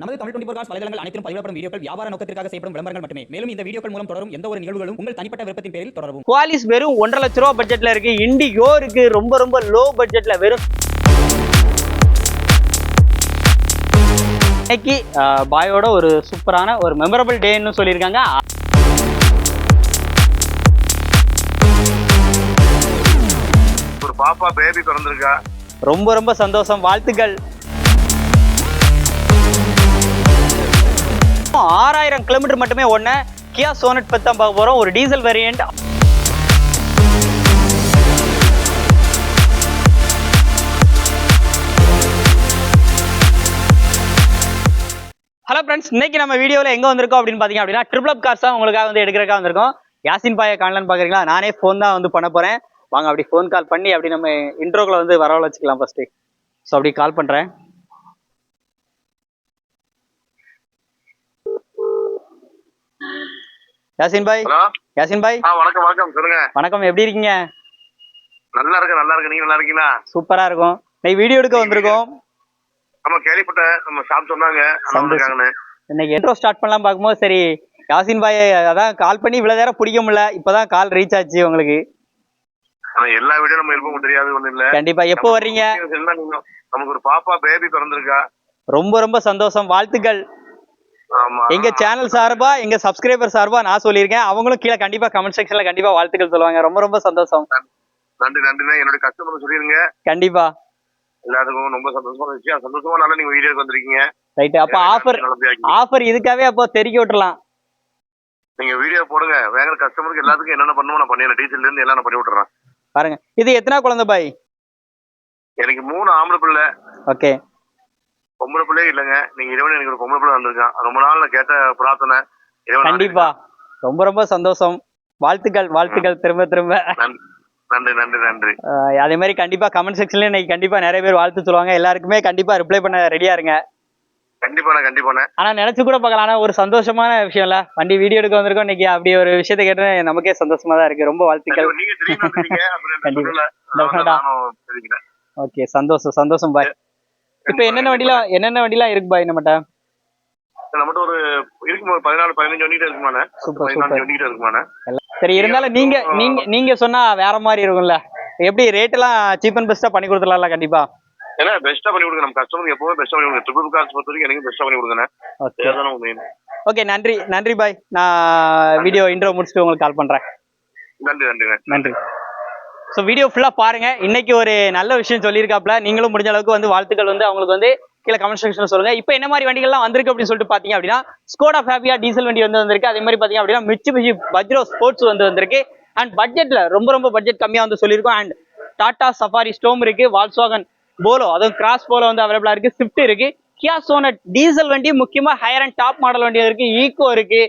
நமது Tamil twenty cos வலைதளங்கள் அனைத்தும் பதிவிடப்படும் வீடியோக்கள் வியாபார நோக்கத்திற்காக செய்யப்படும் விளம்பரங்கள் மட்டுமே. மேலும் இந்த வீடியோக்கள் மூலம் தொடரும் எந்த ஒரு நிகழ்வுகளும் உங்கள் தனிப்பட்ட விருப்பத்தின் பேரில் தொடரவும். குவாலிஸ் வெறும் ஒன்றரை லட்ச ரூபா பட்ஜெட்ல இருக்கு. இண்டிகோ இருக்கு. ரொம்ப ரொம்ப லோ பட்ஜெட்ல வெறும் இன்னைக்கு பாயோட ஒரு சூப்பரான ஒரு மெமரபிள் டேன்னு சொல்லியிருக்காங்க. ஒரு பாப்பா பேபி பிறந்திருக்கா? ரொம்ப ரொம்ப சந்தோஷம். வாழ்த்துக்கள். ஆயிரம் கிலோமீட்டர் மட்டுமே ஒன்று கியா சோனட் பத்தாம் பார்க்க போகிறோம் ஒரு டீசல் வேரியண்ட் ஹலோ ஃப்ரெண்ட்ஸ் இன்னைக்கு நம்ம வீடியோவில் எங்கே வந்திருக்கோம் அப்படின்னு பார்த்தீங்க அப்படின்னா ட்ரிபிள் அப் கார்ஸ் தான் உங்களுக்காக வந்து எடுக்கிறக்காக வந்திருக்கோம். யாசின் பாயை காணலான்னு பார்க்குறீங்களா? நானே ஃபோன் தான் வந்து பண்ண போகிறேன் வாங்க அப்படி ஃபோன் கால் பண்ணி அப்படி நம்ம இன்ட்ரோக்கில் வந்து வரவழைச்சிக்கலாம் ஃபஸ்ட்டு ஸோ அப்படி கால் பண்ணுறேன் யாசின் பாய் யாசின் பாய் வணக்கம் வணக்கம். சொல்லுங்க. வணக்கம். எப்படி இருக்கீங்க? நல்லா இருக்கு நல்லா இருக்கு நீங்க நல்லா இருக்கீங்களா? சூப்பராக இருக்கும். இன்னைக்கு வீடியோ எடுக்க வந்திருக்கோம். நம்ம கேள்விப்பட்டேன் நம்ம ஷாப் சொன்னாங்க. இன்னைக்கு இன்ட்ரோ ஸ்டார்ட் பண்ணலாம் பார்க்கும்போது சரி யாசின் பாய் அதான் கால் பண்ணி இவ்வளோ நேரம் பிடிக்க முடியல. இப்போதான் கால் ரீச் ஆச்சு உங்களுக்கு. எல்லா வீடியோ நம்ம இருப்போம் தெரியாது ஒண்ணும் இல்ல. கண்டிப்பா. எப்போ வர்றீங்க? நமக்கு ஒரு பாப்பா பேபி பிறந்திருக்கா. ரொம்ப ரொம்ப சந்தோஷம். வாழ்த்துக்கள். ஆமா எங்க சேனல் சார்பா எங்க சப்ஸ்கிரைபர் சார்பா நான் சொல்லியிருக்கேன். அவங்களும் கீழே கண்டிப்பா கமெண்ட் செக்ஷன்ல கண்டிப்பா வாழ்த்துக்கள் சொல்லுவாங்க. ரொம்ப ரொம்ப சந்தோஷம். நன்றி நன்றிண்ணா. என்னோட கஸ்டமர் சொல்லிருங்க. கண்டிப்பா. எல்லாத்துக்கும் ரொம்ப சந்தோஷமான விஷயம். சந்தோஷமா நல்லா நீங்க வீடியோக்கு வந்திருக்கீங்க. ரைட் அப்ப ஆஃபர் ஆஃபர் இதுக்காகவே அப்போ தெருக்கி விட்டுறலாம். நீங்க வீடியோ போடுங்க. வேற கஸ்டமருக்கு எல்லாத்துக்கும் என்னென்ன பண்ணுமோ நான் பண்ணிடுறேன். டீசல்ல இருந்து எல்லாம் நான் பண்ணி விட்டுறேன். பாருங்க. இது எத்தனை குழந்தை பாய்? எனக்கு மூணு ஆம்பளை பிள்ளை. ஓகே பொம்பளை பிள்ளையே இல்லைங்க. நீங்க இறைவன் எனக்கு ஒரு பொம்பளை பிள்ளை வந்திருக்கான். ரொம்ப நாள் கேட்ட பிரார்த்தனை. கண்டிப்பா. ரொம்ப ரொம்ப சந்தோஷம். வாழ்த்துக்கள் வாழ்த்துக்கள். திரும்ப திரும்ப. நன்றி நன்றி நன்றி. அதே மாதிரி கண்டிப்பா கமெண்ட் செக்ஷன்ல இன்னைக்கு கண்டிப்பா நிறைய பேர் வாழ்த்து சொல்லுவாங்க. எல்லாருக்குமே கண்டிப்பா ரிப்ளை பண்ண ரெடியா இருங்க. கண்டிப்பாண்ணே கண்டிப்பாண்ணே ஆனா நினைச்சு கூட பார்க்கலாம் ஆனா ஒரு சந்தோஷமான விஷயம் இல்ல. வண்டி வீடியோ எடுக்க வந்திருக்கோம். இன்னைக்கு அப்படி ஒரு விஷயத்தை கேட்டு நமக்கே சந்தோஷமா தான் இருக்கு. ரொம்ப வாழ்த்துக்கள். ஓகே சந்தோஷம் சந்தோஷம். பாய் இப்போ என்னென்ன வண்டிலாம் என்னென்ன வண்டிலாம் இருக்கு பாய் நம்மகிட்ட நம்மகிட்ட ஒரு இருக்குமா ஒரு பதினாலு பதினஞ்சு வண்டிகிட்ட இருக்குமாண்ணே பதினாலு super. வண்டிகிட்ட இருக்குமாண்ணே சரி இருந்தாலும் நீங்க நீங்க நீங்க சொன்னா வேற மாதிரி இருக்கும்ல. எப்படி ரேட் எல்லாம் சீப் அண்ட் பெஸ்டா பண்ணி கொடுத்துடலாம்ல கண்டிப்பா? ஏன்னா பெஸ்டா பண்ணி கொடுங்க. நம்ம கஸ்டமருக்கு எப்பவுமே பெஸ்டா பண்ணி கொடுங்க. ட்ரிபிள் கார்ஸ் பொறுத்த வரைக்கும் எனக்கு பெஸ்டா பண்ணி கொடுங்க ஓகே அதுதான் உங்க main. ஓகே நன்றி நன்றி பாய். நான் வீடியோ இன்ட்ரோ முடிச்சுட்டு உங்களுக்கு கால் பண்றேன். நன்றி நன்றிண்ணே. நன்றி. ஸோ வீடியோ ஃபுல்லாக பாருங்க. இன்னைக்கு ஒரு நல்ல விஷயம் சொல்லியிருக்காப்ல நீங்களும் முடிஞ்ச அளவுக்கு வந்து வாழ்த்துக்கள் வந்து அவங்களுக்கு வந்து கீழே கமெண்ட் செக்ஷன் சொல்லுங்க. இப்போ என்ன மாதிரி வண்டிகள்லாம் வந்திருக்கு அப்படின்னு சொல்லிட்டு பார்த்தீங்க அப்படின்னா ஸ்கோடா ஃபேபியா டீசல் வண்டி வந்து வந்திருக்கு. அதே மாதிரி பார்த்தீங்க அப்படின்னா மிச்சு மிச்சி பஜ்ரோ ஸ்போர்ட்ஸ் வந்து வந்திருக்கு. அண்ட் பட்ஜெட்ல ரொம்ப ரொம்ப பட்ஜெட் கம்மியாக வந்து சொல்லியிருக்கோம். அண்ட் டாடா சஃபாரி ஸ்டோம் இருக்கு வால்ஸ்வாகன் போலோ அதுவும் கிராஸ் போலோ வந்து அவைலபிளா இருக்கு ஸ்விஃப்ட் இருக்கு. கியா சோனட் டீசல் வண்டி முக்கியமா ஹையர் அண்ட் டாப் மாடல் வண்டி இருக்கு ஈகோ இருக்கு.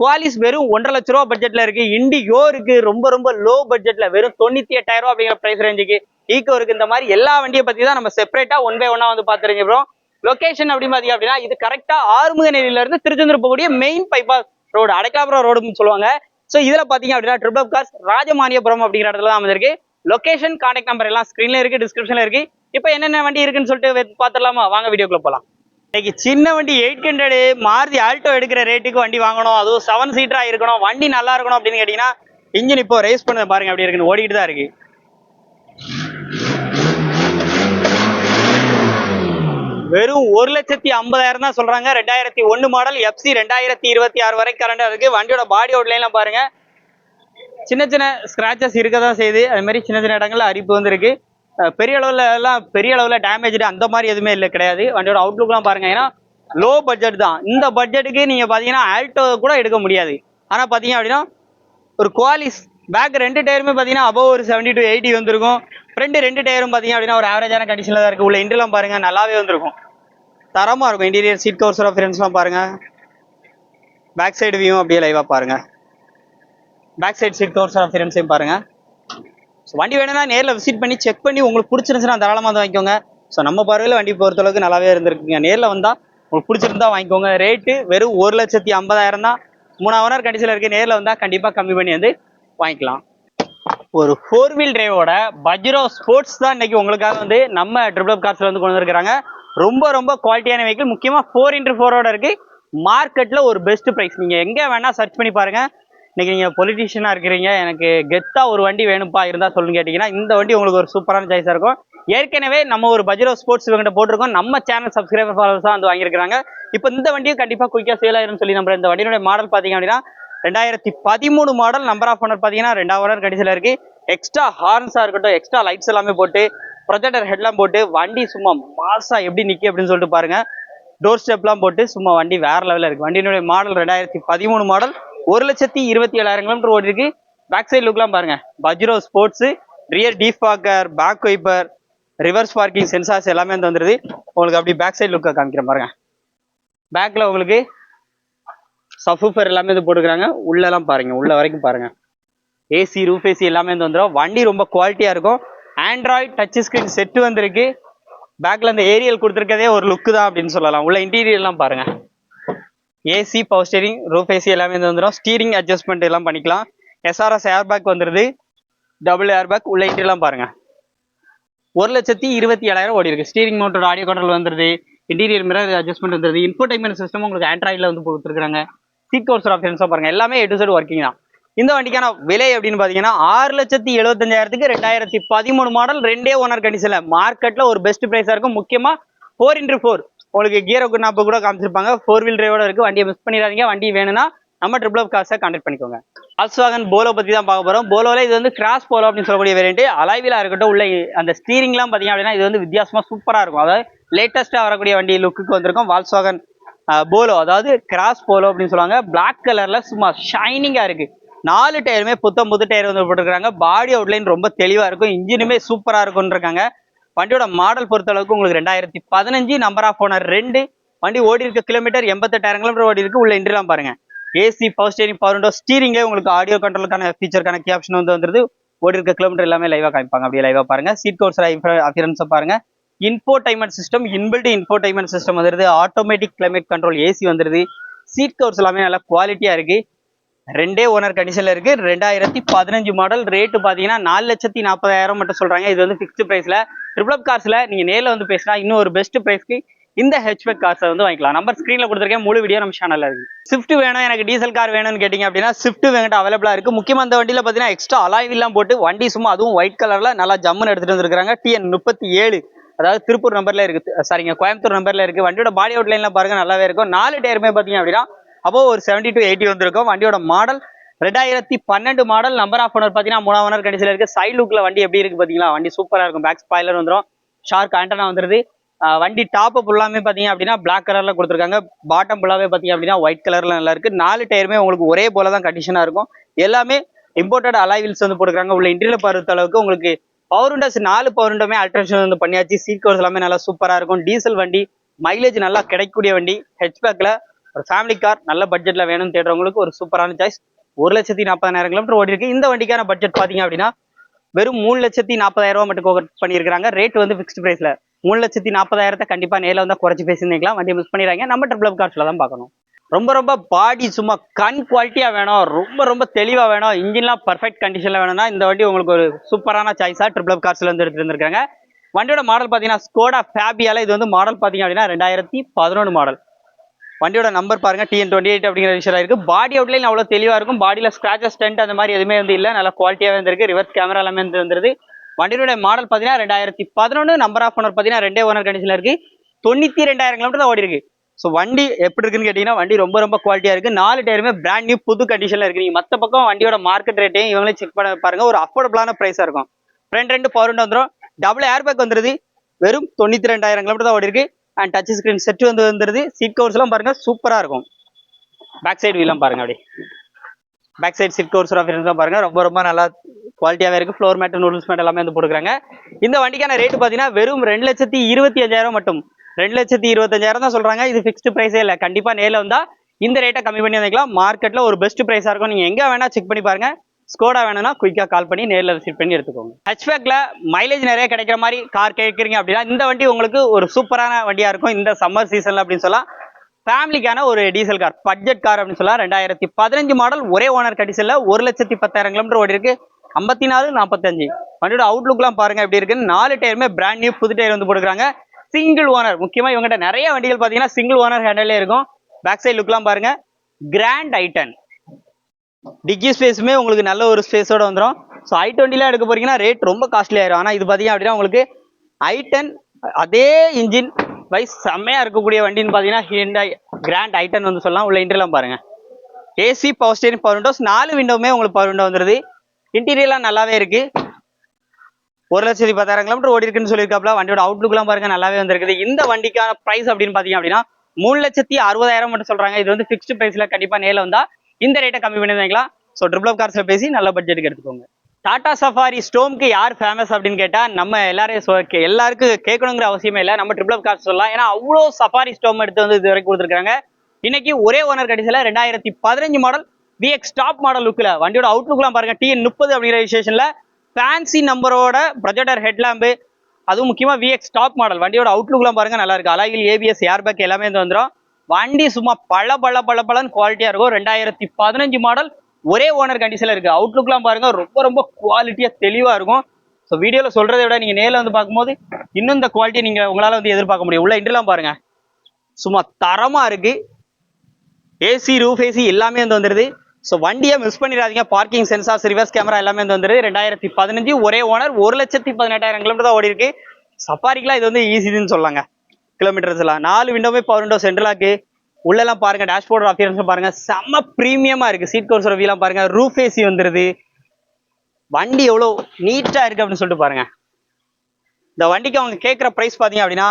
குவாலிஸ் வெறும் ஒன்றரை லட்ச ரூபா பட்ஜெட்ல இருக்கு. இண்டிகோ இருக்கு ரொம்ப ரொம்ப லோ பட்ஜெட்ல வெறும் தொண்ணூத்தி எட்டாயிரம் ரூபா அப்படிங்கிற பிரைஸ் ரேஞ்சுக்கு ஈகோ இருக்கு இந்த மாதிரி எல்லா வண்டியை பத்தி தான் நம்ம செப்பரேட்டா ஒன் பை ஒன்னா வந்து பாத்துருக்கோம் லொகேஷன் அப்படின்னு பாத்தீங்க அப்படின்னா இது கரெக்டா ஆறுமுகநேரியில இருந்து திருச்செந்தூர் போகக்கூடிய மெயின் பைபாஸ் ரோடு அடைக்காபுரம் ரோடுன்னு சொல்லுவாங்க. சோ இதுல பாத்தீங்க அப்படின்னா ட்ரிபிள் காஸ் ராஜமானியபுரம் அப்படிங்கிற இடத்துல தான் அமைஞ்சிருக்கு. லொகேஷன் கான்டாக்ட் நம்பர் எல்லாம் ஸ்கிரீன்ல இருக்கு டிஸ்கிரிப்ஷன்ல இருக்கு. இப்போ என்னென்ன வண்டி இருக்குன்னு சொல்லிட்டு பாத்துடலாமா? வாங்க வீடியோக்குள்ள போலாம். இன்னைக்கு சின்ன வண்டி எயிட் ஹண்ட்ரடு மாருதி ஆல்டோ எடுக்கிற ரேட்டுக்கு வண்டி வாங்கணும். அதுவும் செவன் சீட்டராக இருக்கணும். வண்டி நல்லா இருக்கணும் அப்படின்னு கேட்டிங்கன்னா இன்ஜின் இப்போ ரேஸ் பண்ண பாருங்க அப்படி இருக்குன்னு. ஓடிட்டு தான் இருக்கு. வெறும் ஒரு லட்சத்தி ஐம்பதாயிரம் தான் சொல்றாங்க. ரெண்டாயிரத்தி ஒன்று மாடல் எஃப்சி ரெண்டாயிரத்தி இருபத்தி ஆறு வரை கரண்டாக இருக்கு. வண்டியோட பாடி அவுட்லைன்லாம் பாருங்க. சின்ன சின்ன ஸ்கிராச்சஸ் இருக்க தான் செய்யுது. அது மாதிரி சின்ன சின்ன இடங்கள்ல அரிப்பு வந்துருக்கு பெரிய அளவில் எல்லாம் பெரிய அளவில் டேமேஜ் அந்த மாதிரி எதுவுமே இல்லை கிடையாது. வண்டியோட அவுட்லுக்லாம் பாருங்கள் ஏன்னா லோ பட்ஜெட் தான். இந்த பட்ஜெட்டுக்கு நீங்கள் பார்த்தீங்கன்னா ஆல்டோ கூட எடுக்க முடியாது. ஆனால் பார்த்தீங்க அப்படின்னா ஒரு குவாலிஸ் பேக் ரெண்டு டயருமே பார்த்தீங்கன்னா அபவ் ஒரு செவன்டி டு எயிட்டி வந்திருக்கும். ஃப்ரெண்டு ரெண்டு டயரும் பார்த்தீங்க அப்படின்னா ஒரு ஆவரேஜான கண்டிஷனில் தான் இருக்குது உள்ள இன்டெலாம் பாருங்கள் நல்லாவே வந்திருக்கும். தரமாக இருக்கும். இன்டீரியர் சீட் கவர்ஸோட ஃப்ரெண்ட்ஸ்லாம் பாருங்கள் பேக் சைடு வியூவும் அப்படியே லைவாக பாருங்கள் பேக் சைடு சீட் கவர்ஸோட ஃப்ரெண்ட்ஸையும் பாருங்கள் ஸோ வண்டி வேணும்னா நேரில் விசிட் பண்ணி செக் பண்ணி உங்களுக்கு பிடிச்சிருந்துச்சுன்னா தாராளமாக வந்து வாங்கிக்கோங்க. ஸோ நம்ம பார்வையில் வண்டி பொறுத்தளவுக்கு நல்லாவே இருந்திருக்குங்க. நேரில் வந்தால் உங்களுக்கு பிடிச்சிருந்தா வாங்கிக்கோங்க. ரேட்டு வெறும் ஒரு லட்சத்தி ஐம்பதாயிரம் தான். மூணாவது ஹவர் கண்டிஷனில் இருக்குது நேரில் வந்தால் கண்டிப்பாக கம்மி பண்ணி வந்து வாங்கிக்கலாம். ஒரு ஃபோர் வீல் டிரைவோட பஜ்ரோ ஸ்போர்ட்ஸ் தான் இன்னைக்கு உங்களுக்காக வந்து நம்ம ட்ரிபிள் கார்ஸில் வந்து கொண்டு வந்திருக்காங்க ரொம்ப ரொம்ப குவாலிட்டியான வெஹிக்கிள் முக்கியமாக ஃபோர் இன்ட்டு ஃபோரோட இருக்குது மார்க்கெட்டில் ஒரு பெஸ்ட் ப்ரைஸ் நீங்கள் எங்கே வேணால் சர்ச் பண்ணி பாருங்கள் இன்னைக்கு நீங்க பொலிட்டீஷியனா இருக்கிறீங்க எனக்கு கெத்தா ஒரு வண்டி வேணும்ப்பா இருந்தா சொல்லுங்க கேட்டீங்கன்னா இந்த வண்டி உங்களுக்கு ஒரு சூப்பரான சாய்ஸா இருக்கும். ஏற்கனவே நம்ம ஒரு பஜ்ரோ ஸ்போர்ட்ஸ் இவங்கிட்ட போட்டிருக்கோம். நம்ம சேனல் சப்ஸ்கிரைபர் ஃபாலோவர்ஸ் தான் வந்து வாங்கியிருக்காங்க இப்போ இந்த வண்டியும் கண்டிப்பா குயிக்கா சேல் ஆயிரும்னு சொல்லி நம்ம இந்த வண்டியோட மாடல் பாத்தீங்க அப்படின்னா ரெண்டாயிரத்தி பதிமூணு மாடல் நம்பர் ஆஃப் ஓனர் பாத்தீங்கன்னா ரெண்டாவது ஓனர் கடைசியில் இருக்கு. எக்ஸ்ட்ரா ஹார்ன்ஸா இருக்கட்டும் எக்ஸ்ட்ரா லைட்ஸ் எல்லாமே போட்டு ப்ரொஜெக்டர் ஹெட்லாம் போட்டு வண்டி சும்மா மாசா எப்படி நிக்கி அப்படின்னு சொல்லிட்டு பாருங்க. டோர் ஸ்டெப்லாம் போட்டு சும்மா வண்டி வேற லெவலில் இருக்கு. வண்டியினுடைய மாடல் ரெண்டாயிரத்தி பதிமூணு மாடல் ஒரு லட்சத்தி இருபத்தி ஏழாயிரம் கிலோமீட்டர் ஓடி இருக்கு பேக் சைடு லுக்லாம் பாருங்க. Pajero sports rear defogger back wiper reverse parking sensors எல்லாமே வந்து வந்துருது. உங்களுக்கு அப்படி பேக் சைடு லுக்கை காமிக்கிறேன் பாருங்க. பேக்ல உங்களுக்கு சஃபூஃபர் எல்லாமே இது போட்டுக்கிறாங்க. உள்ளெல்லாம் பாருங்க. உள்ள வரைக்கும் பாருங்க. ஏசி ரூஃப் ஏசி எல்லாமே வந்து வந்துடும் வண்டி ரொம்ப குவாலிட்டியா இருக்கும். ஆண்ட்ராய்ட் டச் ஸ்கிரீன் செட்டு வந்திருக்கு. பேக்ல இந்த ஏரியல் கொடுத்துருக்கதே ஒரு லுக்கு தான் அப்படின்னு சொல்லலாம். உள்ள இன்டீரியர்லாம் பாருங்க. AC power steering roof AC எல்லாமே வந்து வந்துடும் ஸ்டீரிங் அட்ஜஸ்ட்மெண்ட் எல்லாம் பண்ணிக்கலாம். எஸ்ஆர்எஸ் ஏர் பேக் வந்துருது. டபுள் ஏர் பேக் உள்ள இன்டீரியர்லாம் பாருங்க. ஒரு லட்சத்தி இருபத்தி ஏழாயிரம் ஓடி இருக்கு. ஸ்டீரிங் மோட்டர் ஆடியோ கண்ட்ரோல் வந்துருது. இன்டீரியர் மிரர் அட்ஜஸ்ட்மெண்ட் வந்துருது. இன்ஃபோடைன்மெண்ட் சிஸ்டம் உங்களுக்கு ஆண்ட்ராய்டில் வந்து கொடுத்துருக்காங்க சீட் கோர்ஸ் ஆப்ஷன்ஸாக பாருங்க. எல்லாமே எட்டு சைடு ஒர்க்கிங் தான். இந்த வண்டிக்கான விலை அப்படின்னு பார்த்தீங்கன்னா ஆறு லட்சத்தி எழுபத்தஞ்சாயிரத்துக்கு ரெண்டாயிரத்தி பதிமூணு மாடல் ரெண்டே ஓனர் கண்டிஷனில் மார்க்கெட்டில் ஒரு பெஸ்ட் ப்ரைஸாக இருக்கும். முக்கியமாக ஃபோர் இன்ட்டு ஃபோர் உங்களுக்கு கியர் நாப்பு கூட காமிச்சிருப்பாங்க. ஃபோர் வீல் டிரைவோட இருக்கு. வண்டியை மிஸ் பண்ணிடாதீங்க. வண்டி வேணும்னா நம்ம ட்ரிபிள் ஆஃப் காசை கான்டாக்ட் பண்ணிக்கோங்க. ஆல்ஸ்வாகன் போலோ பத்தி தான் பார்க்க போறோம். போலோல இது வந்து கிராஸ் போலோ அப்படின்னு சொல்லக்கூடிய வேரியன்ட் அலைவிலா இருக்கட்டும் உள்ள அந்த ஸ்டீரிங்லாம் பார்த்தீங்க அப்படின்னா இது வந்து வித்தியாசமா சூப்பரா இருக்கும். அதாவது லேட்டஸ்டா வரக்கூடிய வண்டி லுக்குக்கு வந்திருக்கும். வால்ஸ்வாகன் போலோ அதாவது கிராஸ் போலோ அப்படின்னு சொல்லுவாங்க. பிளாக் கலர்ல சும்மா ஷைனிங்கா இருக்கு. நாலு டயருமே புத்தம் புது டயர் வந்து போட்டிருக்காங்க பாடி அவுட்லைன் ரொம்ப தெளிவா இருக்கும். இன்ஜினுமே சூப்பரா இருக்கும்னு இருக்காங்க வண்டியோட மாடல் பொறுத்த அளவுக்கு உங்களுக்கு ரெண்டாயிரத்தி பதினஞ்சு நம்பர் ஆஃப் ஓனர் ரெண்டு. வண்டி ஓடி இருக்க கிலோமீட்டர் எண்பத்தெட்டாயிரம் கிலோமீட்டர் ஓடி இருக்கு. உள்ள இன்ட்ரெலாம் பாருங்க. AC power steering power window ஸ்டீரிங்கே உங்களுக்கு ஆடியோ கண்ட்ரோலுக்கான ஃபீச்சருக்கான கீ ஆப்ஷன் வந்து வந்துருது. ஓடி இருக்க கிலோமீட்டர் எல்லாமே லைவா காமிப்பாங்க. அப்படியே லைவா பாருங்க. சீட் கோர்ஸ் அஃபியரன்ஸை பாருங்க. Infotainment system inbuilt infotainment system வந்துருது. ஆட்டோமேட்டிக் கிளைமேட் கண்ட்ரோல் ஏசி வந்துருது. சீட் கவர்ஸ் எல்லாமே நல்லா குவாலிட்டியா இருக்கு. ரெண்டே ஓனர் கண்டிஷன்ல இருக்கு. ரெண்டாயிரத்தி பதினஞ்சு மாடல் ரேட்டு பாத்தீங்கன்னா நாலு லட்சத்தி நாற்பதாயிரம் மட்டும் சொல்றாங்க. இது வந்து பிக்ஸ்டு பிரைஸ்ல ட்ரிபிள் கார்ஸ்ல நீங்க நேரில் வந்து பேசினா இன்னும் ஒரு பெஸ்ட் பிரைஸ்க்கு இந்த ஹெச்பேக் கார்ஸை வந்து வாங்கிக்கலாம். நம்பர் ஸ்க்ரீன்ல கொடுத்துருக்கேன். முழு வீடியோ நம்ம சேனல்ல இருக்கு. ஸ்விஃப்ட் வேணும். எனக்கு டீசல் கார் வேணும்னு கேட்டிங்க அப்படின்னா ஸ்விஃப்ட் வேங்கிட்ட அவைலபிளா இருக்கு. முக்கியமாக இந்த வண்டியில் பார்த்தீங்கன்னா எக்ஸ்ட்ரா அலாய்வில்லாம் போட்டு வண்டி சும்மா அதுவும் ஒயிட் கலர்ல நல்லா ஜம்முன்னு எடுத்துட்டு வந்துருக்காங்க டிஎன் முப்பத்தி ஏழு. அதாவது திருப்பூர் நம்பர்ல இருக்கு. சாரிங்க கோயம்புத்தூர் நம்பர்ல இருக்கு. வண்டியோட பாடி அவுட்லைன்ல பாருங்க. நல்லாவே இருக்கும். நாலு டயருமே பார்த்தீங்க அப்படின்னா அப்போ ஒரு செவன்டி டு எயிட்டி வந்திருக்கும். வண்டியோட மாடல் ரெண்டாயிரத்தி பன்னெண்டு மாடல் நம்பர் ஆஃப் ஓனர் பார்த்தீங்கன்னா மூணாம் ஓனர் கண்டிஷனில் இருக்குது சைட் லுக்கில் வண்டி எப்படி இருக்குது பார்த்தீங்களா வண்டி சூப்பராக இருக்கும். பேக் ஸ்பாய்லர் வந்துரும். ஷார்க் ஆண்டனா வந்துருது. வண்டி டாப் ஃபுல்லாமே பார்த்தீங்க அப்படின்னா பிளாக் கலரில் கொடுத்துருக்காங்க. பாட்டம் ஃபுல்லாவே பார்த்தீங்க அப்படின்னா ஒயிட் கலரில் நல்லா இருக்குது நாலு டயருமே உங்களுக்கு ஒரே போல தான் கண்டிஷனாக இருக்கும். எல்லாமே இம்போர்ட்டட் அலாய் வந்து போட்டுருக்காங்க உள்ள இன்டீரியர் பொறுத்த அளவுக்கு உங்களுக்கு பவர் விண்டோஸ் நாலு பவர் விண்டோமே அல்ட்ரேஷன் வந்து பண்ணியாச்சு. சீட் கவர்ஸ் எல்லாமே நல்லா சூப்பராக இருக்கும். டீசல் வண்டி மைலேஜ் நல்லா கிடைக்கக்கூடிய வண்டி. ஹெச்பேக்ல ஒரு ஃபேமிலி கார் நல்ல பட்ஜெட்ல வேணும்னு தேடுறவங்களுக்கு ஒரு சூப்பரான சாய்ஸ் ஒரு லட்சத்தி நாற்பதாயிரம் கிலோமீட்டர் ஓடி இருக்கு. இந்த வண்டிக்கான பட்ஜெட் பாத்தீங்க அப்படின்னா வெறும் மூணு லட்சத்தி நாற்பதாயிரம் ரூபாய் மட்டும் கோவர் பண்ணியிருக்காங்க ரேட் வந்து ஃபிக்ஸ்ட் பிரைஸ்ல மூணு லட்சத்தி நாற்பதாயிரத்தை கண்டிப்பா நேரில் வந்து குறைச்சி பேசியிருந்தீங்களா வண்டி மிஸ் பண்ணிடுறாங்க நம்ம ட்ரிபிள் கார்ஸ்ல தான் பார்க்கணும். ரொம்ப ரொம்ப பாடி சும்மா கண் குவாலிட்டியா வேணும். ரொம்ப ரொம்ப தெளிவா வேணும். இன்ஜின்லாம் பர்ஃபெக்ட் கண்டிஷன்ல வேணும்னா இந்த வண்டி உங்களுக்கு ஒரு சூப்பரான சாய்ஸா ட்ரிபிள் கார்ஸ்ல இருந்து எடுத்துட்டு வண்டியோட மாடல் பாத்தீங்கன்னா ஸ்கோடா ஃபேபியால இது வந்து மாடல் பாத்தீங்க அப்படின்னா ரெண்டாயிரத்தி பதினொன்று மாடல் வண்டியோட நம்பர் பாருங்க டிஎன் டுவெண்ட்டி எயிட் அப்படிங்கிற விஷயம் இருக்கு பாடி அவுட்லைன் அவ்வளவு தெளிவா இருக்கும். பாடியில ஸ்கிராச்சஸ் டென்ட் அந்த மாதிரி எதுவுமே வந்து இல்ல. நல்லா குவாலிட்டியாவே இருந்திருக்கு ரிவர்ஸ் கேமரா எல்லாமே வந்து வந்துருது. வண்டியோட மாடல் பாத்தீங்கன்னா ரெண்டாயிரத்தி பதினொன்று நம்பர் ஆஃப் ஓனர் பாத்தீங்கன்னா ரெண்டே ஓனர் கண்டிஷன்ல இருக்கு. தொண்ணூத்தி ரெண்டாயிரம் கிலோமீட்டர் தான் ஓடி இருக்கு. ஸோ வண்டி எப்படி இருக்குன்னு கேட்டீங்கன்னா வண்டி ரொம்ப ரொம்ப குவாலிட்டியா இருக்கு. நாலு டயருமே பிராண்ட் நியூ புது கண்டிஷன்ல இருக்கு. நீங்க மத்த பக்கம் வண்டியோட மார்க்கெட் ரேட்டையும் இவங்களே செக் பண்ண பாருங்க. ஒரு அஃபோர்டபுளான பிரைஸா இருக்கும். ஃப்ரெண்ட் ரெண்டு பவர் வந்துடும் டபுள் ஏர் பேக் வந்துருது. வெறும் தொண்ணூத்தி ரெண்டாயிரம் கிலோமீட்டர் தான் ஓடி இருக்கு. அண்ட் டச் ஸ்க்ரீன் செட் வந்து வந்துருது. சீட் கவர்ஸ்லாம் பாருங்கள் பாருங்க இருக்கும். பேக் சைடு வீலாம் பாருங்க அப்படி பேக் சைடு சீட் கவர்ஸ் தான் பாருங்க. ரொம்ப ரொம்ப நல்லா குவாலிட்டியாவே இருக்கு. ஃப்ளோர் மேட் நூடுல்ஸ் மேட் எல்லாமே வந்து போட்டுக்கிறாங்க. இந்த வண்டிக்கான ரேட் பாத்தீங்கன்னா வெறும் ரெண்டு லட்சத்தி இருபத்தி அஞ்சாயிரம் மட்டும். ரெண்டு லட்சத்தி இருபத்தஞ்சாயிரம் தான் சொல்றாங்க. இது ஃபிக்ஸ்டு ப்ரைஸே இல்லை. கண்டிப்பாக நேரில் வந்தால் இந்த ரேட்டை கம்மி பண்ணி வந்துக்கலாம் மார்க்கெட்ல ஒரு பெஸ்ட் ப்ரைஸாக இருக்கும். நீங்க எங்க வேணா செக் பண்ணி பாருங்க. ஸ்கோடா வேணும்னா குயிக்காக கால் பண்ணி நேரில் விசிட் பண்ணி எடுத்துக்கோங்க. ஹச்பேக்கில் மைலேஜ் நிறைய கிடைக்கிற மாதிரி கார் கேட்குறீங்க அப்படின்னா இந்த வண்டி உங்களுக்கு ஒரு சூப்பரான வண்டியா இருக்கும். இந்த சம்மர் சீசனில் அப்படின்னு சொல்லலாம் ஃபேமிலிக்கான ஒரு டீசல் கார் பட்ஜெட் கார் அப்படின்னு சொல்லலாம் ரெண்டாயிரத்தி பதினஞ்சு மாடல் ஒரே ஓனர் கடிசல்ல ஒரு லட்சத்தி பத்தாயிரம் கிலோமீட்டர் ஓடி இருக்கு. ஐம்பத்தி நாலு நாற்பத்தஞ்சு வண்டியோட அவுட்லுக்லாம் பாருங்க எப்படி இருக்குன்னு நாலு டயருமே பிராண்ட் நியூ புது டயர் வந்து போட்டுக்கிறாங்க. சிங்கிள் ஓனர் முக்கியமா இவங்ககிட்ட நிறைய வண்டிகள் பாத்தீங்கன்னா சிங்கிள் ஓனர் ஹேண்டலே இருக்கும். பேக் சைடு லுக்லாம் பாருங்க. கிராண்ட் ஐட்டன் டிக்கி ஸ்பேஸுமே உங்களுக்கு நல்ல ஒரு ஸ்பேஸோட வந்துடும் ஸோ ஐ டுவெண்ட்டிலாம் எடுக்க போறீங்கன்னா ரேட் ரொம்ப காஸ்ட்லி ஆயிரும். ஆனால் இது பார்த்தீங்க அப்படின்னா உங்களுக்கு ஐ டென் அதே இன்ஜின் வைஸ் செம்மையா இருக்கக்கூடிய வண்டின்னு பார்த்தீங்கன்னா ஹிண்டாய் கிராண்ட் ஐ டென் வந்து சொல்லலாம். உள்ள இன்டர்லாம் பாருங்க. AC power steering power windows நாலு விண்டோவுமே உங்களுக்கு பவர் விண்டோ வந்துருது. இன்டீரியர்லாம் நல்லாவே இருக்கு. ஒரு லட்சத்தி பத்தாயிரம் கிலோமீட்டர் ஓடி இருக்குன்னு சொல்லியிருக்காப்ல வண்டியோட அவுட்லுக்லாம் பாருங்க நல்லாவே வந்திருக்குது. இந்த வண்டிக்கான பிரைஸ் அப்படின்னு பாத்தீங்க அப்படின்னா மூணு லட்சத்தி அறுபதாயிரம் மட்டும் சொல்றாங்க. இது வந்து ஃபிக்ஸ்டு பிரைஸ்ல கண்டிப்பா நேரில் வந்தா இந்த ரேட்டை கம்மி பண்ணிருந்தீங்களா? ஸோ ட்ரிபிள் ஆஃப் கார்ஸில் பேசி நல்ல பட்ஜெட்டுக்கு எடுத்துக்கோங்க. டாடா சஃபாரி ஸ்டோம்க்கு யார் ஃபேமஸ் அப்படின்னு கேட்டால் நம்ம எல்லாரையும் எல்லாருக்கும் கேட்கணுங்கிற அவசியமே இல்லை. நம்ம ட்ரிபிள் ஆஃப் கார்ஸ் சொல்லலாம். ஏன்னா அவ்வளோ சஃபாரி ஸ்டோம் எடுத்து வந்து இது வரைக்கும் கொடுத்துருக்காங்க. இன்னைக்கு ஒரே ஓனர் கடைசியில் ரெண்டாயிரத்தி பதினஞ்சு மாடல் விஎக்ஸ் டாப் மாடல் லுக்கில் வண்டியோட அவுட்லுக்லாம் பாருங்க. டிஎன் முப்பது அப்படிங்கிற விசேஷன்ல ஃபேன்சி நம்பரோட ப்ரொஜெக்டர் ஹெட்லாம்பு அதுவும் முக்கியமாக விஎக்ஸ் டாப் மாடல் வண்டியோட அவுட்லுக்லாம் பாருங்க நல்லா இருக்கு. அலாயில் ஏபிஎஸ் ஏர்பேக் எல்லாமே வந்து வந்துடும் வண்டி சும்மா பல பல பல பலன் குவாலிட்டியா இருக்கும். ரெண்டாயிரத்தி பதினஞ்சு மாடல் ஒரே ஓனர் கண்டிஷன்ல இருக்கு. அவுட்லுக்லாம் பாருங்க ரொம்ப ரொம்ப குவாலிட்டியா தெளிவா இருக்கும். ஸோ வீடியோல சொல்றதை விட நீங்க நேரில் வந்து பார்க்கும்போது இன்னும் இந்த குவாலிட்டி நீங்க உங்களால வந்து எதிர்பார்க்க முடியும். உள்ள இன்டர்லாம் பாருங்க. சும்மா தரமா இருக்கு. ஏசி ரூஃப் ஏசி எல்லாமே வந்து வந்துருது. ஸோ வண்டியை மிஸ் பண்ணிடாதீங்க. பார்க்கிங் சென்சார்ஸ் ரிவர்ஸ் கேமரா எல்லாமே வந்து வந்துருது. ரெண்டாயிரத்தி பதினஞ்சு ஒரே ஓனர் ஒரு லட்சத்தி பதினெட்டாயிரம் கிலோமீட்டர் தான் ஓடி இருக்கு சஃபாரிக்குலாம் இது வந்து ஈஸின்னு சொல்லாங்க. கிலோமீட்டர்ஸ் எல்லாம் நாலு விண்டோமே பவர் விண்டோ சென்ட்ரலாக்கு உள்ளெல்லாம் பாருங்க டேஷ்போர்ட் அப்பியரன்ஸ் பாருங்க. செம்ம ப்ரீமியமா இருக்கு. சீட் கோர்ஸ் ரவிலாம் பாருங்க. ரூஃப் ஏசி வந்துருது. வண்டி எவ்வளோ நீட்டா இருக்கு அப்படின்னு சொல்லிட்டு பாருங்க. இந்த வண்டிக்கு அவங்க கேட்குற ப்ரைஸ் பார்த்தீங்க அப்படின்னா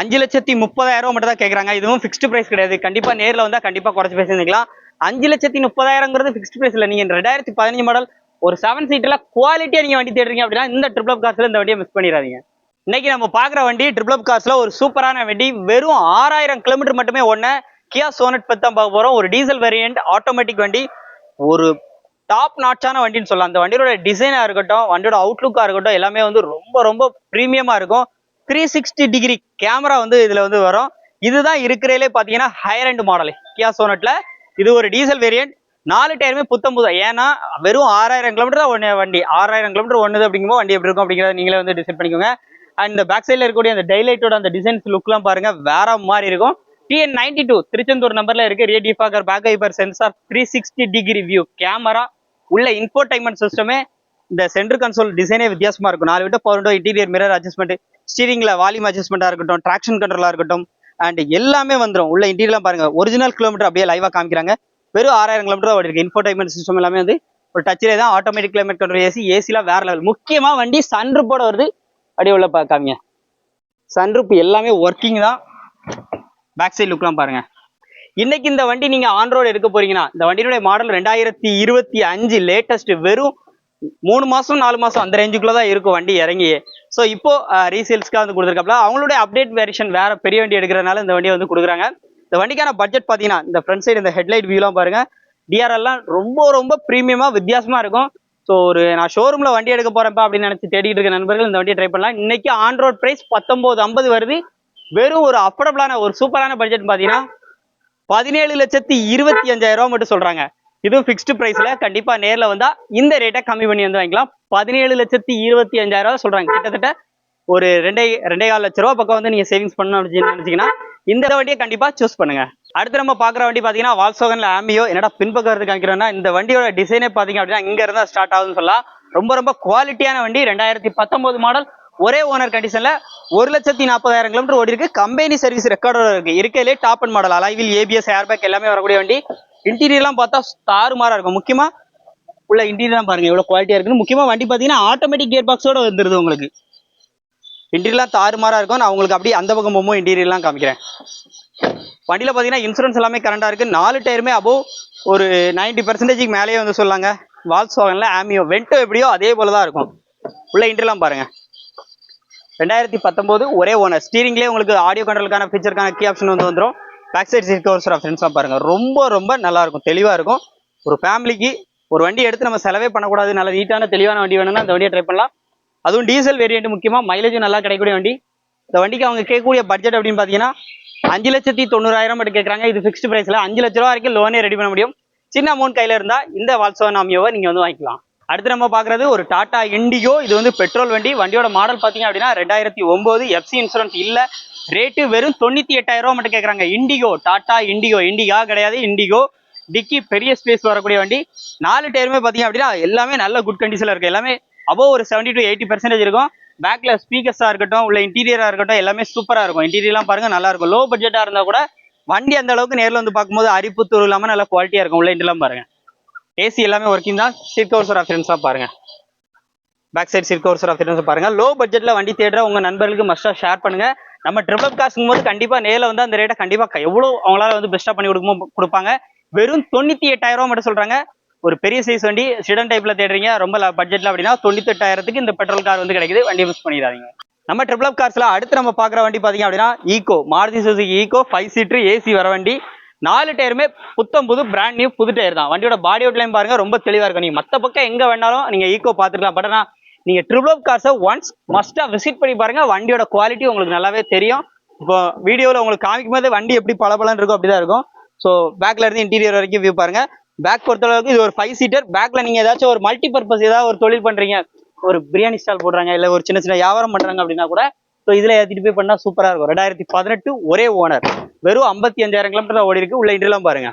அஞ்சு லட்சத்தி முப்பதாயிரம் மட்டும் தான் கேட்குறாங்க. இதுவும் ஃபிக்ஸ்டு ப்ரைஸ் கிடையாது. கண்டிப்பா நேர்ல வந்தா கண்டிப்பா குறைச்சு பேசியிருந்துக்கலாம். அஞ்சு லட்சத்தி முப்பதாயிரங்கிறது ஃபிக்ஸ்டு ப்ரைஸ் இல்லை. நீங்க ரெண்டாயிரத்தி பதினஞ்சு மாடல் ஒரு செவன் சீட்டில் குவாலிட்டியா நீங்க வண்டி தேடுறீங்க அப்படின்னா இந்த ட்ரிபிள் காசுல இந்த வண்டியை மிஸ் பண்ணிடாதீங்க. இன்னைக்கு நம்ம பார்க்குற வண்டி ட்ரிபிள் காஸ்ல ஒரு சூப்பரான வண்டி. வெறும் ஆறாயிரம் கிலோமீட்டர் மட்டுமே ஒன்று கியா சோனட் பத்தி தான் பார்க்க போறோம். ஒரு டீசல் வேரியன்ட் ஆட்டோமேட்டிக் வண்டி. ஒரு டாப் நாட்சான வண்டின்னு சொல்லலாம். அந்த வண்டியோட டிசைனாக இருக்கட்டும் வண்டியோட அவுட்லுக்காக இருக்கட்டும் எல்லாமே வந்து ரொம்ப ரொம்ப ப்ரீமியமாக இருக்கும். த்ரீ சிக்ஸ்டி டிகிரி கேமரா வந்து இதில் வந்து வரும். இதுதான் இருக்கிறதுலே பார்த்தீங்கன்னா ஹையர் அண்ட் மாடல் கியா சோனட்ல இது ஒரு டீசல் வேரியன்ட் நாலு டயருமே புத்தம் புதா ஏன்னா வெறும் ஆறாயிரம் கிலோமீட்டர் தான் ஒன்று வண்டி. ஆறாயிரம் கிலோமீட்டர் ஒன்று அப்படிங்கும்போது வண்டி எப்படி இருக்கும் அப்படிங்கிறத நீங்களே வந்து டிசைட் பண்ணிக்கோங்க. அண்ட் இந்த பேக் சைடில் இருக்கக்கூடிய அந்த டைலைட்டோட அந்த டிசைன்ஸ் லுக்லாம் பாருங்க வேற மாதிரி இருக்கும். டிஎன் நைன்டி டூ திருச்செந்தூர் நம்பர்ல இருக்கு rear defogger back wiper sensor three sixty degree view camera உள்ள இன்ஃபோடைன்மெண்ட் சிஸ்டமே இந்த சென்டர் கன்சோல் டிசைனே வித்தியாசமா இருக்கும். நாலு விட்டு power window interior mirror adjustment ஸ்டீரிங்ல volume அட்ஜஸ்ட்மெண்டா இருக்கட்டும் ட்ராக்ஷன் கண்ட்ரோலா இருக்கட்டும் அண்ட் எல்லாமே வந்துடும் உள்ள இன்டீரியர்லாம் பாருங்க ஒரிஜினல் கிலோமீட்டர் அப்படியே லைவா காமிக்கிறாங்க. வெறும் ஆறாயிரம் கிலோமீட்டர் ஓடி இருக்கு. இன்ஃபோடைன்மெண்ட் சிஸ்டம் எல்லாமே வந்து ஒரு டச்சிலே தான் ஆட்டோமேட்டிக் கிளைமேட் கண்ட்ரோல் ஏசி ஏசிலாம் வேற லெவல் முக்கியமா வண்டி சன்ரூப்போட வருது. அப்படியே உள்ள பா- சன்ரூப் எல்லாமே ஒர்க்கிங் தான். பேக் சைடு லுக்லாம் பாருங்க. இன்னைக்கு இந்த வண்டி நீங்க ஆன் ரோடு எடுக்க போறீங்கன்னா இந்த வண்டியினுடைய மாடல் ரெண்டாயிரத்தி இருபத்தி அஞ்சு லேட்டஸ்ட் வெறும் மூணு மாசம் நாலு மாசம் அந்த ரேஞ்சுக்குள்ள தான் இருக்கும் வண்டி இறங்கி. ஸோ இப்போ ரீசேல்ஸ்க்காக வந்து கொடுத்துருக்காப்ல அவங்களுடைய அப்டேட் வெரிஷன் வேற பெரிய வண்டி எடுக்கிறனால இந்த வண்டியை வந்து கொடுக்குறாங்க. இந்த வண்டிக்கான பட்ஜெட் பார்த்தீங்கன்னா இந்த ஃப்ரண்ட் சைடு இந்த ஹெட்லைட் வியூலாம் பாருங்க. டிஆர்எல்லாம் ரொம்ப ரொம்ப ப்ரீமியமாக வித்தியாசமாக இருக்கும். ஸோ ஒரு நான் ஷோரூமில் வண்டி எடுக்க போறேன்ப்பா அப்படின்னு நினைச்சு தேடிட்டு இருக்க நண்பர்கள் இந்த வண்டியை ட்ரை பண்ணலாம். இன்னைக்கு ஆன் ரோட் பிரைஸ் பத்தொன்பது ஐம்பது வருது. வெறும் ஒரு அஃபோர்டபுளான ஒரு சூப்பரான பட்ஜெட் பார்த்தீங்கன்னா பதினேழு லட்சத்தி இருபத்தி அஞ்சாயிரம் மட்டும் சொல்றாங்க. இதுவும் ஃபிக்ஸ்டு பிரைஸ்ல கண்டிப்பா நேர்ல வந்தா இந்த ரேட்டை கம்மி பண்ணி வந்து வாங்கிக்கலாம். பதினேழு லட்சத்தி இருபத்தி அஞ்சாயிரம் சொல்கிறாங்க சொல்றாங்க. கிட்டத்தட்ட ஒரு ரெண்டே ரெண்டே கால் லட்ச ரூபா பக்கம் வந்து நீங்க சேவிங்ஸ் பண்ணணும் அப்படின்னு நினைச்சீங்கன்னா இந்த வண்டியை கண்டிப்பா சூஸ் பண்ணுங்க. அடுத்து நம்ம பாக்குற வண்டி பாத்தீங்கன்னா வால்சோகன்ல ஆம்பியோ என்னடா பின்பக்கம் காமிக்கிறோம்னா இந்த வண்டியோட டிசைனே பாத்தீங்க அப்படின்னா இங்க இருந்தா ஸ்டார்ட் ஆகுதுன்னு சொல்லலாம். ரொம்ப ரொம்ப குவாலிட்டியான வண்டி ரெண்டாயிரத்தி பத்தொன்பது மாடல் ஒரே ஓனர் கண்டிஷன்ல ஒரு லட்சத்தி நாற்பதாயிரம் கிலோமீட்டர் ஓடி இருக்கு. கம்பெனி சர்வீஸ் ரெக்கார்டோட இருக்கு. இருக்கையிலே top end model alloy wheel ABS airbag எல்லாமே வரக்கூடிய வண்டி. இன்டீரியர்லாம் பார்த்தா தாறுமாறா இருக்கும். முக்கியமா உள்ள இன்டீரியர்லாம் பாருங்க எவ்வளவு குவாலிட்டியா இருக்குன்னு. முக்கியமா வண்டி பாத்தீங்கன்னா ஆட்டோமேட்டிக் கியர் பாக்ஸோட வந்துருது உங்களுக்கு. இன்டீரியர்லாம் தாறுமாறா இருக்கும். நான் உங்களுக்கு அப்படியே அந்த பக்கம் போகும்போது இன்டீரியர்லாம் காமிக்கிறேன். வண்டியில பார்த்தீங்கன்னா இன்சூரன்ஸ் எல்லாமே கரண்டா இருக்கு. நாலு டயருமே அபோவ் ஒரு 90% பர்சன்டேஜ்க்கு மேலேயே வந்து சொல்லாங்க. வால்ஸ் வாகன்ல ஆமியோ வெண்டோ எப்படியோ அதே போலதான் இருக்கும். உள்ள இன்டர்லாம் பாருங்க. ரெண்டாயிரத்தி பத்தொம்போது ஒரே ஓனர் ஸ்டீரிங்லேயே உங்களுக்கு ஆடியோ கண்ட்ரோலுக்கான ஃபீச்சருக்கான கீ ஆப்ஷன் வந்து வந்துடும் பேக் சைட் சீட் கவர்ஸ் ஆப்ஷன்ஸ்லாம் பாருங்க. ரொம்ப ரொம்ப நல்லா இருக்கும். இருக்கும். ஒரு ஃபேமிலிக்கு ஒரு வண்டி எடுத்து நம்ம செலவே பண்ணக்கூடாது. நல்ல நீட்டான தெளிவான வண்டி வேணும்னா அந்த வண்டியை ட்ரை பண்ணலாம். அதுவும் டீசல் வேரியண்ட் முக்கியமா மைலேஜும் நல்லா கிடைக்கக்கூடிய வண்டி. இந்த வண்டிக்கு அவங்க கேட்கக்கூடிய பட்ஜெட் அப்படின்னு பார்த்தீங்கன்னா அஞ்சு லட்சத்தி தொண்ணூறாயிரம் மட்டும் கேட்குறாங்க. இது ஃபிக்ஸ்டு ப்ரைஸில் அஞ்சு லட்ச ரூபா வரைக்கும் லோனே ரெடி பண்ண முடியும். சின்ன அமௌண்ட் கையில் இருந்தால் இந்த வால்சோன் ஆமியோவை நீங்கள் வந்து வாங்கிக்கலாம். அடுத்து நம்ம பார்க்குறது ஒரு டாடா இண்டிகோ இது வந்து பெட்ரோல் வண்டி. வண்டியோட மாடல் பார்த்தீங்க அப்படின்னா ரெண்டாயிரத்தி ஒம்பது எஃப்சி இன்சூரன்ஸ் இல்லை. ரேட்டு வெறும் தொண்ணூற்றி எட்டாயிரம் ரூபா மட்டும் கேட்குறாங்க. இண்டிகோ டாடா இண்டிகோ இண்டிகா கிடையாது இண்டிகோ டிக்கி பெரிய ஸ்பேஸ் வரக்கூடிய வண்டி. நாலு டயருமே பார்த்தீங்க அப்படின்னா எல்லாமே நல்ல குட் கண்டிஷனில் இருக்குது எல்லாமே அபோவ் ஒரு செவன்டி டு எயிட்டி பர்சன்டேஜ் இருக்கும். பேக்ல ஸ்பீக்கர்ஸாக இருக்கட்டும் உள்ள இன்டீரியராக இருக்கட்டும் எல்லாமே சூப்பராக இருக்கும். இன்டீரியர்லாம் பாருங்க நல்லா இருக்கும். லோ பட்ஜெட்டாக இருந்தால் கூட வண்டி அந்த அளவுக்கு நேரில் வந்து பார்க்கும்போது அரிப்பு தூள் இல்லாமல் நல்லா குவாலிட்டியாக இருக்கும். உள்ள இன்டெல்லாம் பாருங்க. ஏசி எல்லாமே ஒர்க்கிங் தான். சீட் கவர்ஸ் ரெஃபரன்ஸாக பாருங்க. Back side seat covers reference பாருங்க. லோ பட்ஜெட்ல வண்டி தேடுற உங்க நண்பர்களுக்கு மஸ்டா ஷேர் பண்ணுங்க. நம்ம ட்ரிபிள் காசுங்கும் போது கண்டிப்பா நேரில் வந்து அந்த ரேட்டை கண்டிப்பா எவ்வளோ அவங்களால வந்து பெஸ்ட்டாக பண்ணி கொடுக்குமோ கொடுப்பாங்க. வெறும் தொண்ணூத்தி எட்டாயிரம் ரூபா மட்டும் சொல்றாங்க. ஒரு பெரிய சைஸ் வண்டி சிடன் டைப்ல தேடுறீங்க ரொம்ப பட்ஜெட்ல அப்படின்னா தொண்ணூத்தி எட்டாயிரத்துக்கு இந்த பெட்ரோல் கார் வந்து கிடைக்குது. வண்டி மிஸ் பண்ணிடாதீங்க. நம்ம ட்ரிபிள் அப் கார்ஸ்ல அடுத்து நம்ம பாக்குற வண்டி பாத்தீங்க அப்படின்னா Eeco Maruti Suzuki Eeco five seater AC வர வண்டி. நாலு டயருமே புத்தம் புது பிராண்ட் நியூ புது டயர் தான். வண்டியோட பாடி அவுட்லைன் பாருங்க ரொம்ப தெளிவா இருக்கும். நீங்க மத்த பக்கம் எங்க வேணாலும் நீங்க ஈகோ பாத்துக்கலாம் பட் ஆனா நீங்க ட்ரிபிள் அப் கார்ஸை ஒன்ஸ் மஸ்டா விசிட் பண்ணி பாருங்க. வண்டியோட குவாலிட்டி உங்களுக்கு நல்லாவே தெரியும். இப்போ வீடியோவில் உங்களுக்கு காமிக்கும் போது வண்டி எப்படி பளபளன்னு இருக்கும் அப்படிதான் இருக்கும். ஸோ பேக்ல இருந்து இன்டீரியர் வரைக்கும் வியூ பாருங்க. பேக் பொறுத்தளவுக்கு இது ஒரு ஃபைவ் சீட்டர் பேக்ல நீங்க ஏதாச்சும் ஒரு மல்டி பர்பஸ் ஏதாவது ஒரு தொழில் பண்றீங்க ஒரு பிரியாணி ஸ்டால் போடுறாங்க இல்ல ஒரு சின்ன சின்ன வியாபாரம் பண்றாங்க அப்படின்னா கூட ஸோ இதுல ஏற்றிட்டு போய் பண்ணா சூப்பரா இருக்கும். ரெண்டாயிரத்தி பதினெட்டு ஒரே ஓனர் வெறும் ஐம்பத்தி அஞ்சாயிரம் கிலோமீட்டர் தான் ஓடி இருக்கு. உள்ள இன்டர்லாம் பாருங்க.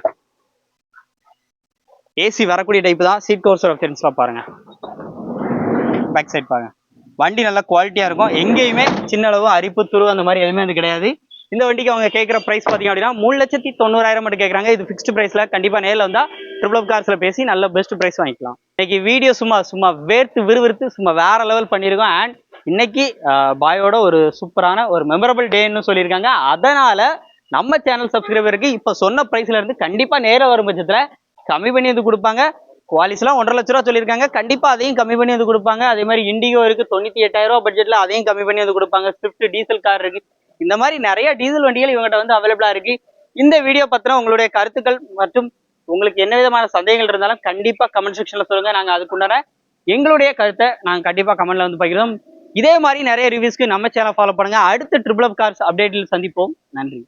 ஏசி வரக்கூடிய டைப் தான். சீட் கோர்ஸ் ஃபிரண்ட்ஸ்லாம் பாருங்க. பேக் சைட் பாருங்க. வண்டி நல்லா குவாலிட்டியா இருக்கும். எங்கேயுமே சின்ன அளவு அரிப்பு துரு அந்த மாதிரி எதுவுமே வந்து கிடையாது. இந்த வண்டிக்கு அவங்க கேட்குற பிரைஸ் பார்த்தீங்க அப்படின்னா மூணு லட்சத்தி தொண்ணூறாயிரம் மட்டும் கேட்குறாங்க. இது ஃபிக்ஸ்டு ப்ரைஸில் கண்டிப்பா நேரில் வந்தால் ட்ரிபிள் ஆஃப் கார்ஸில் பேசி நல்ல பெஸ்ட் ப்ரைஸ் வாங்கிக்கலாம். இன்னைக்கு வீடியோ சும்மா சும்மா வேர்த்து விறுவிறுத்து சும்மா வேற லெவல் பண்ணியிருக்கோம். அண்ட் இன்னைக்கு பாயோட ஒரு சூப்பரான ஒரு மெமரபிள் டேன்னு சொல்லியிருக்காங்க. அதனால நம்ம சேனல் சப்ஸ்கிரைபருக்கு இப்போ சொன்ன ப்ரைஸ்ல இருந்து கண்டிப்பா நேரம் வரும் பட்சத்தில் கம்மி பண்ணி வந்து கொடுப்பாங்க. குவாலிஸ்லாம் ஒன்றரை லட்ச ரூபா சொல்லியிருக்காங்க. கண்டிப்பாக அதையும் கம்மி பண்ணி வந்து கொடுப்பாங்க. அதே மாதிரி இண்டிகோ இருக்கு தொண்ணூற்றி எட்டாயிரம் ரூபா பட்ஜெட்ல அதையும் கம்மி பண்ணி வந்து கொடுப்பாங்க. ஸ்விஃப்ட் டீசல் கார் இருக்கு. இந்த மாதிரி நிறைய டீசல் வண்டிகள் இவங்ககிட்ட வந்து அவைலபிளாக இருக்கு. இந்த வீடியோ பத்தின உங்களுடைய கருத்துக்கள் மற்றும் உங்களுக்கு என்ன விதமான சந்தேகங்கள் இருந்தாலும் கண்டிப்பா கமெண்ட் செக்ஷன்ல சொல்லுங்க. நாங்க அதுக்குண்டான எங்களுடைய கருத்தை நாங்க கண்டிப்பா கமெண்ட்ல வந்து பகிர்றோம். இதே மாதிரி நிறைய ரிவ்யூஸ்க்கு நம்ம சேனல் ஃபாலோ பண்ணுங்க. அடுத்த ட்ரிபிள் அப் கார்ஸ் அப்டேட்டில் சந்திப்போம். நன்றி.